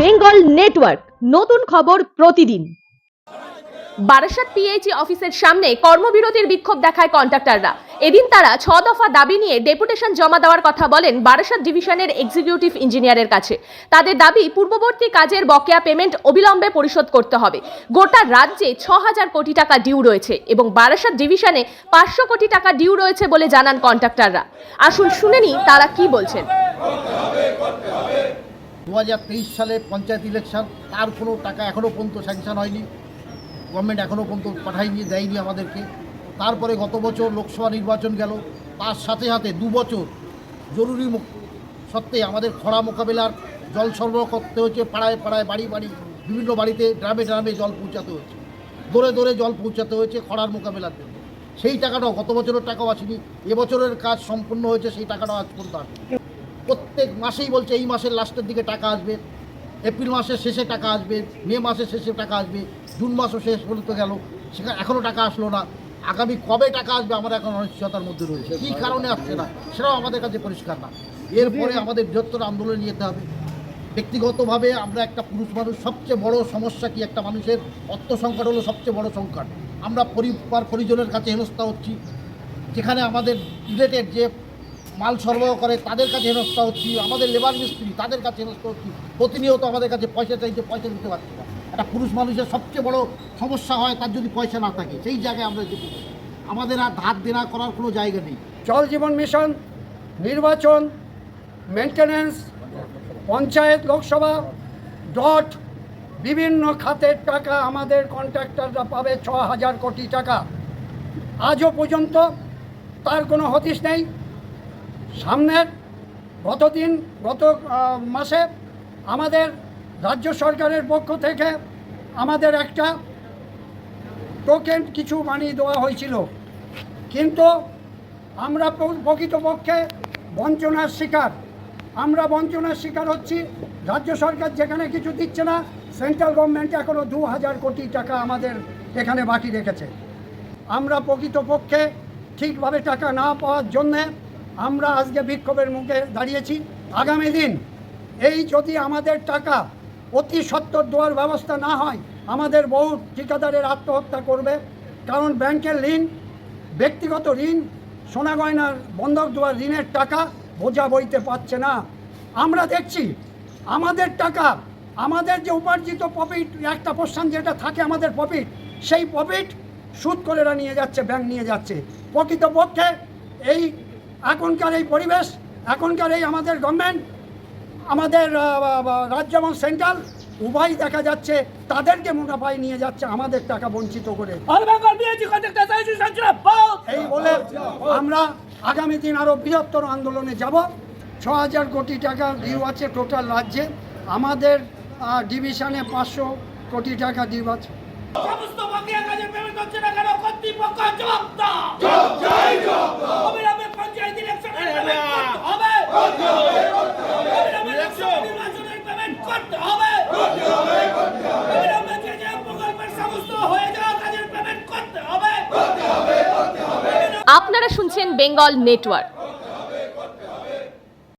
Bengal network, নতুন খবর প্রতিদিন। বারাসাত পিএইচই অফিসের সামনে কর্মবিরতির বিক্ষোভ দেখায় কন্ট্রাক্টররা। এদিন তারা ছ দফা দাবি নিয়ে ডেপুটেশন জমা দেওয়ার কথা বলেন বারাসাত ডিভিশনের এক্সিকিউটিভ ইঞ্জিনিয়ারের কাছে। তাদের দাবি, পূর্ববর্তী কাজের বকেয়া পেমেন্ট অবিলম্বে পরিশোধ করতে হবে। গোটা রাজ্যে ছ হাজার কোটি টাকা ডিউ রয়েছে এবং বারাসাত ডিভিশনে পাঁচশো কোটি টাকা ডিউ রয়েছে বলে জানান কন্ট্রাক্টররা। আসুন শুনে নি তারা কি বলছেন। দু হাজার তেইশ সালে পঞ্চায়েত ইলেকশন তার কোনো টাকা এখনও পর্যন্ত স্যাংশন হয়নি। গভর্নমেন্ট এখনও পর্যন্ত পাঠায়নি, দেয়নি আমাদেরকে। তারপরে গত বছর লোকসভা নির্বাচন গেল। তার সাথে সাথে দু বছর জরুরি সত্ত্বে আমাদের খরা মোকাবিলার জল সরবরাহ করতে হচ্ছে, পাড়ায় পাড়ায়, বাড়ি বাড়ি, বিভিন্ন বাড়িতে ড্রামে ড্রামে জল পৌঁছাতে হচ্ছে। দূরে দূরে জল পৌঁছাতে হয়েছে খরার মোকাবিলার জন্য সেই টাকাটাও গত বছরের টাকাও আসেনি, এবছরের কাজ সম্পূর্ণ হয়েছে, সেই টাকাটাও আজ পর্যন্ত আসেনি। প্রত্যেক মাসেই বলছে এই মাসের লাস্টের দিকে টাকা আসবে। এপ্রিল মাসের শেষে টাকা আসবে, মে মাসের শেষে টাকা আসবে, জুন মাসও শেষ পর্যন্ত গেল সেখানে এখনও টাকা আসলো না। আগামী কবে টাকা আসবে আমরা এখন অনিশ্চয়তার মধ্যে রয়েছে। কী কারণে আসছে না, সেটাও আমাদের কাছে পরিষ্কার না। এরপরে আমাদের বৃহত্তর আন্দোলনে যেতে হবে। ব্যক্তিগতভাবে আমরা একটা পুরুষ মানুষ, সবচেয়ে বড় সমস্যা কি একটা মানুষের? অর্থ সংকট হলো সবচেয়ে বড় সংকট। আমরা পরিবার পরিজনের কাছে হেনস্থা হচ্ছি। যেখানে আমাদের রিলেটেড যে মাল সরবরাহ করে, তাদের কাছে হেনস্থা হচ্ছি, আমাদের লেবার মিস্ত্রি তাদের কাছে হেনস্থা হচ্ছি, প্রতিনিয়ত আমাদের কাছে পয়সা চাইতে পয়সা দিতে পারছি না। একটা পুরুষ মানুষের সবচেয়ে বড় সমস্যা হয়, তার যদি পয়সা না থাকে, সেই জায়গায় আমরা যেতে আমাদের আর ধার দেনা করার কোনো জায়গা নেই। জল জীবন মিশন, নির্বাচন মেনটেন্যান্স পঞ্চায়েত, লোকসভা ডট বিভিন্ন খাতের টাকা আমাদের কন্ট্রাক্টররা পাবে ছ হাজার কোটি টাকা। আজও পর্যন্ত তার কোনো হদিশ নেই। সামনের গতদিন, গত মাসে আমাদের রাজ্য সরকারের পক্ষ থেকে আমাদের একটা টোকেন কিছু মানি দেওয়া হয়েছিল। কিন্তু আমরা প্রকৃতপক্ষে বঞ্চনার শিকার। আমরা বঞ্চনার শিকার হচ্ছি। রাজ্য সরকার যেখানে কিছু দিচ্ছে না, সেন্ট্রাল গভর্নমেন্ট এখনও দু হাজার কোটি টাকা আমাদের এখানে বাকি রেখেছে। আমরা প্রকৃতপক্ষে ঠিকভাবে টাকা না পাওয়ার জন্যে আমরা আজকে বিক্ষোভের মুখে দাঁড়িয়েছি। আগামী দিন এই যদি আমাদের টাকা অতি সত্তর দেওয়ার ব্যবস্থা না হয়, আমাদের বহু ঠিকাদারের আত্মহত্যা করবে। কারণ ব্যাংকের ঋণ, ব্যক্তিগত ঋণ, সোনা গয়নার বন্ধক দেওয়ার ঋণের টাকা বোঝা বইতে পারছে না। আমরা দেখছি আমাদের টাকা, আমাদের যে উপার্জিত প্রফিট একটা পোর্শন যেটা থাকে আমাদের প্রফিট সেই প্রফিট সুদ করে এরা নিয়ে যাচ্ছে ব্যাংক নিয়ে যাচ্ছে। প্রকৃতপক্ষে এই এখনকার এই পরিবেশ এখনকার এই আমাদের গভর্নমেন্ট আমাদের রাজ্য এবং সেন্ট্রাল উভয় দেখা যাচ্ছে তাদেরকে মুনাফায় নিয়ে যাচ্ছে আমাদের টাকা বঞ্চিত করে। এই বলে আমরা আগামী দিন আরও বৃহত্তর আন্দোলনে যাব। ছ হাজার কোটি টাকা ডিউ আছে টোটাল রাজ্যে। আমাদের ডিভিশনে পাঁচশো কোটি টাকা ডিউ আছে। সমস্ত বকেয়া কাজের পেমেন্ট হচ্ছে না কেন কর্তৃপক্ষ জবাব দাও অবিলম্বে পঞ্চায়েত ইলেকশনের পেমেন্ট করতে হবে অবিলম্বে লোকসভা নির্বাচনের পেমেন্ট করতে হবে অবিলম্বে যে যে প্রকল্পের সমস্ত হয়ে যাওয়া কাজের পেমেন্ট করতে হবে আপনারা শুনছেন বেঙ্গল নেটওয়ার্ক।